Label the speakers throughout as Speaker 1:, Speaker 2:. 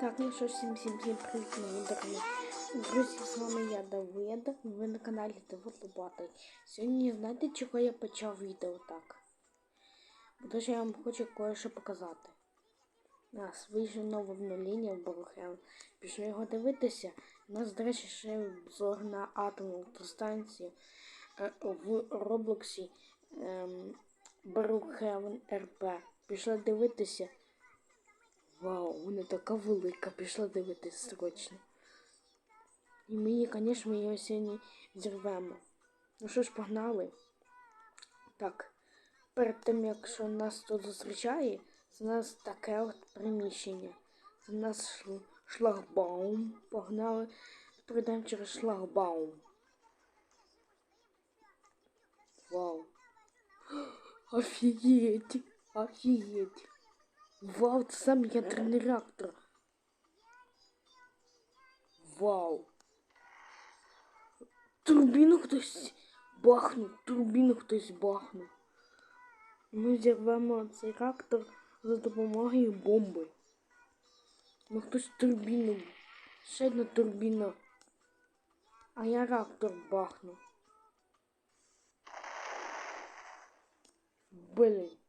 Speaker 1: Так, ну що, всім всім всім привіт, мої дорогі. Друзі, з вами я Давид, ви на каналі Давид Лобатий. Сьогодні знаєте, чого я почав відео так? Бо то, що я вам хочу кое-що показати. У нас вийшло нове обновлення в Барухел. Пішли його дивитися. У нас, до речі, ще обзор на атомну електростанцію е, в Роблоксі ем, Барухевен РП. Пішли дивитися. Вау, вона така велика, пішла дивитись срочно. І ми її, звісно, її сьогодні зірвемо. Ну що ж, погнали. Так, перед тим, як що нас тут зустрічає, у нас таке от приміщення. У нас шлагбаум. Погнали. Пройдемо через шлагбаум. Вау. Офігеть! Офігеть! Вау, це сам ядерний реактор. Вау. Турбіну хтось бахнув, турбіну хтось бахнув. Ми зірвемо цей реактор за допомогою бомби. Ну хтось турбіну. Ще одна турбіна. А я реактор бахнув. Блін.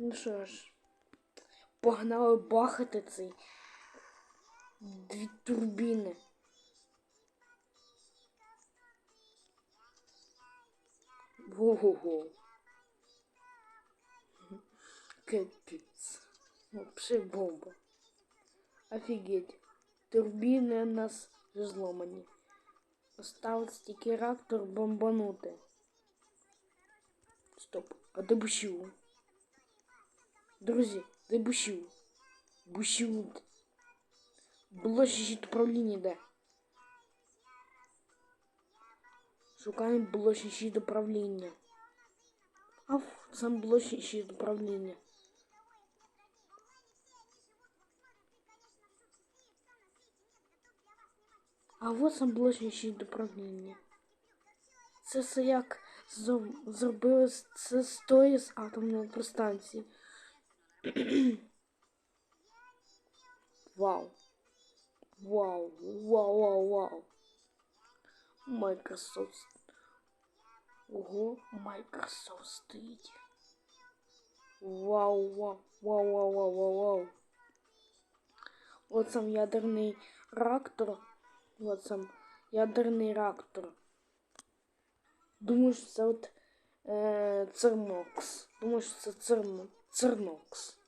Speaker 1: Ну що ж, погнали бахати цей дві турбіни. Ого-го. Капець. Вообще бомба. Офігеть. Турбіни у нас вже зломані. Осталось тільки реактор бомбанути. Стоп, а де бушів? Друзі, де бушів? Бушів. Було ще щит управління де. Шукаємо блочний щит управління. А сам блочний щит управління. А от сам блочний щит управління. Це все як зо- зробили з- це з тої з атомної електростанції. Вау. Вау, вау, вау, вау. Microsoft. Ого, Microsoft стоїть. Вау, вау, вау, вау, вау, вау, вау. От сам ядерний реактор. От сам ядерний реактор. Думаю, що це от е, Цернокс. Думаю, що це Церно, Цернокс.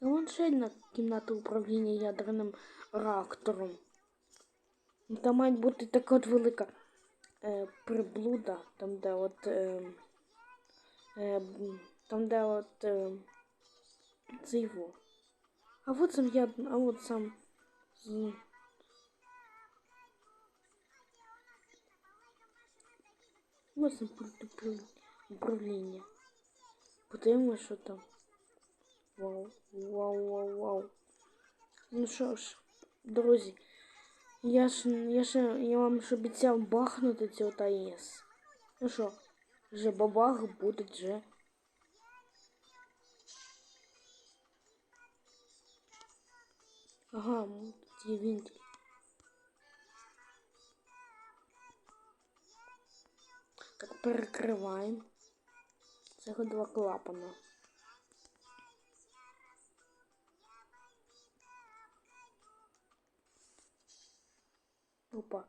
Speaker 1: Вон ще одна кімната управління реактором. Там має бути така от велика е, приблуда, там де от е, е, там де от е, це його. А от сам я, а от сам Ось пульт управління-. Подивимось, що там. Вау, вау, вау, вау. Ну що ж, друзі, я ж я ж я вам ж обіцяв бахнути цю ТАЕС. Ну що, вже бабах буде вже. Ага, є вентиль. Перекриваємо. Це два клапана. Опа.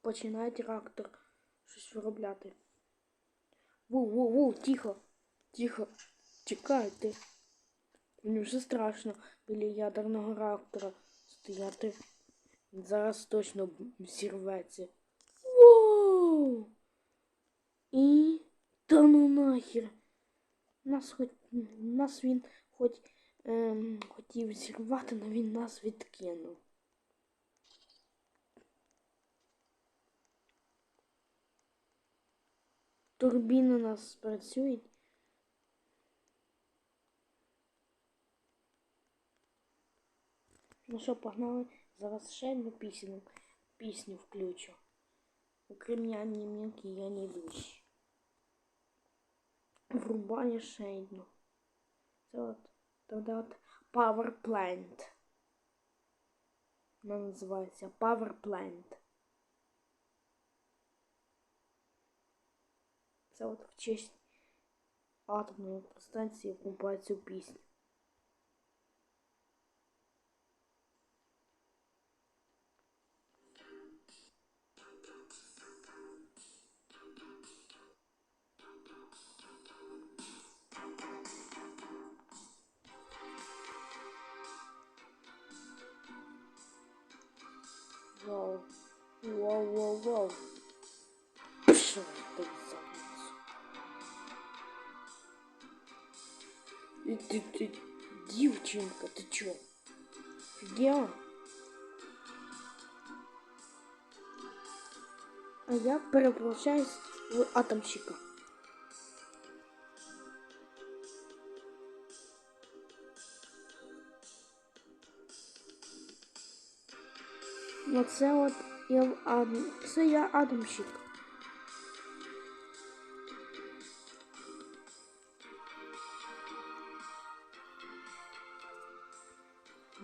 Speaker 1: Починає реактор щось виробляти. Воу, воу, воу, тихо. Тихо. Чекайте. Мені вже страшно біля ядерного реактора стояти. Зараз точно зірветься. І та ну нахер. Нас хоч нас він хоч ем, хотів зірвати, але він нас відкинув. Турбіни нас працюють. Ну що, погнали? Зараз ще одну пісню, пісню включу. У крем'яні м'які я не йдущі. Врубаю ще одну. Це от, тоді от Power Plant. Вона називається Power Plant. Це от в честь атомної електростанції вкупає цю пісню. І ти, ти, дівчинка, ти чо? Фігела? А я перевращаюсь в атомщика. Оце от я ад... це я атомщик.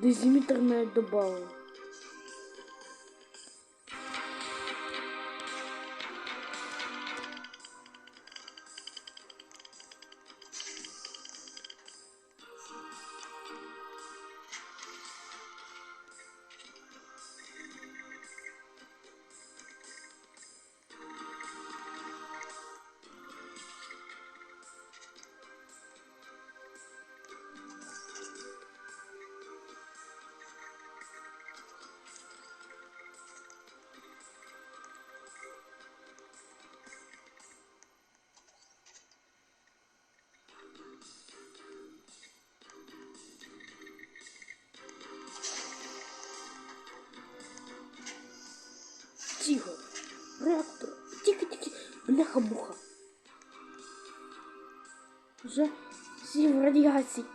Speaker 1: Навіть добавив. В радіації.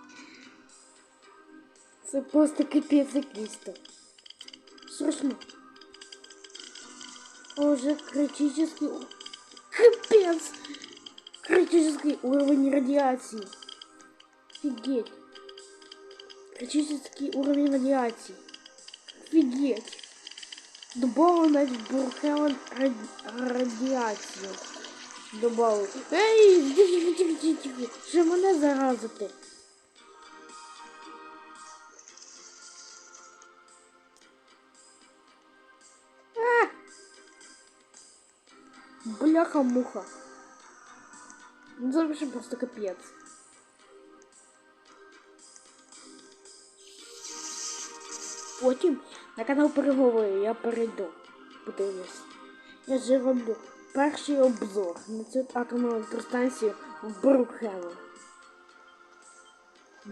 Speaker 1: Це просто капець якийсь. Срочно. А Уже критический... Капец! Критический уровень радиации. Офигеть. Критический уровень радиации. Офигеть. Добавил навіть Бурхелен радіацію. Добавив. Ей, тихо, тихо, тихо, тихо. Ще мене заразити. А! Бляха-муха. Ну, це вже просто капець. Потім на канал переговори я перейду. Подивлюсь. Я вже роблю перший обзор на цю атомну електростанцію в Брукхену.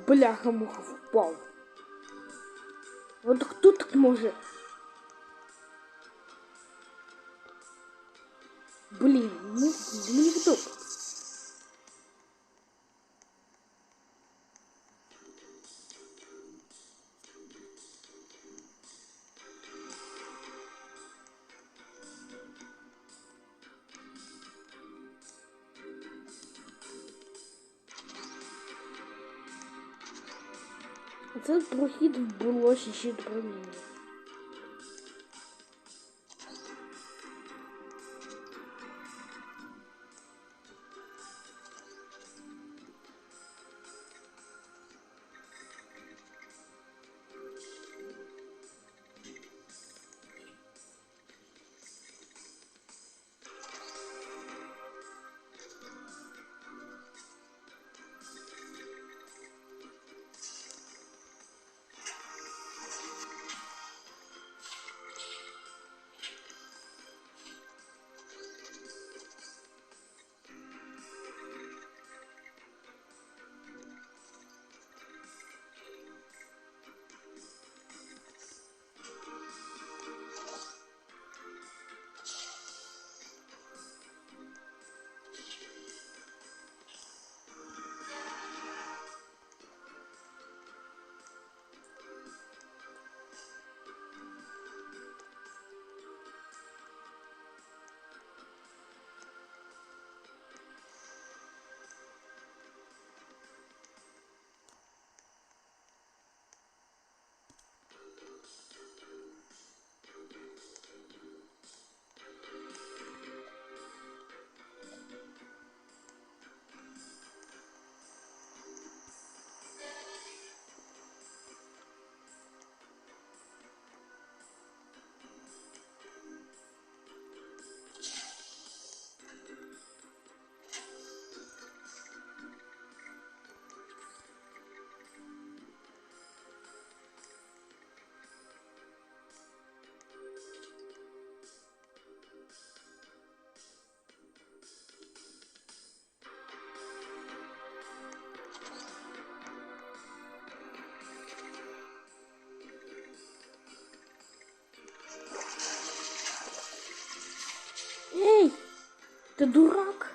Speaker 1: Бляха муха впав. От хто так може? Блін, ну мені Це прохід в булоші ще проміння. Ти дурак?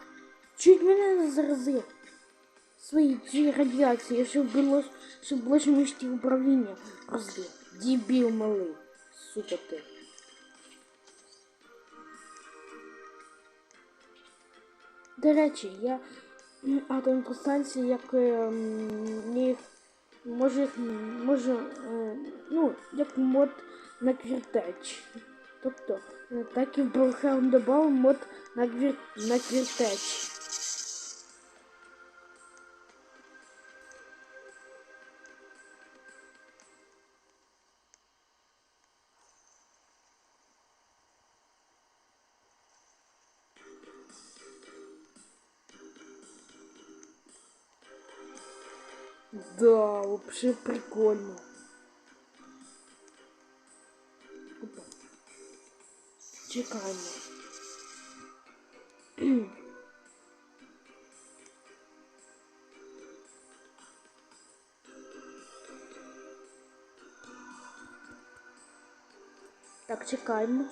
Speaker 1: Чуть мене не заразив. Свої ці радіації, щоб було, щоб ближче місті управління розбив. Дібіл малий. Сука ти. До речі, я м, атомелектростанції як їх може, їх, може е, ну, як мод на квіртеч. Тобто, е, так і в Броухелм додав мод на, квір, на квіртеч. Да, вообще прикольно. Чекаємо. Так, чекаємо.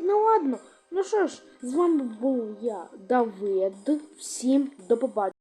Speaker 1: Ну ладно, ну що ж, з вами був я, Давид. Всім до побачення.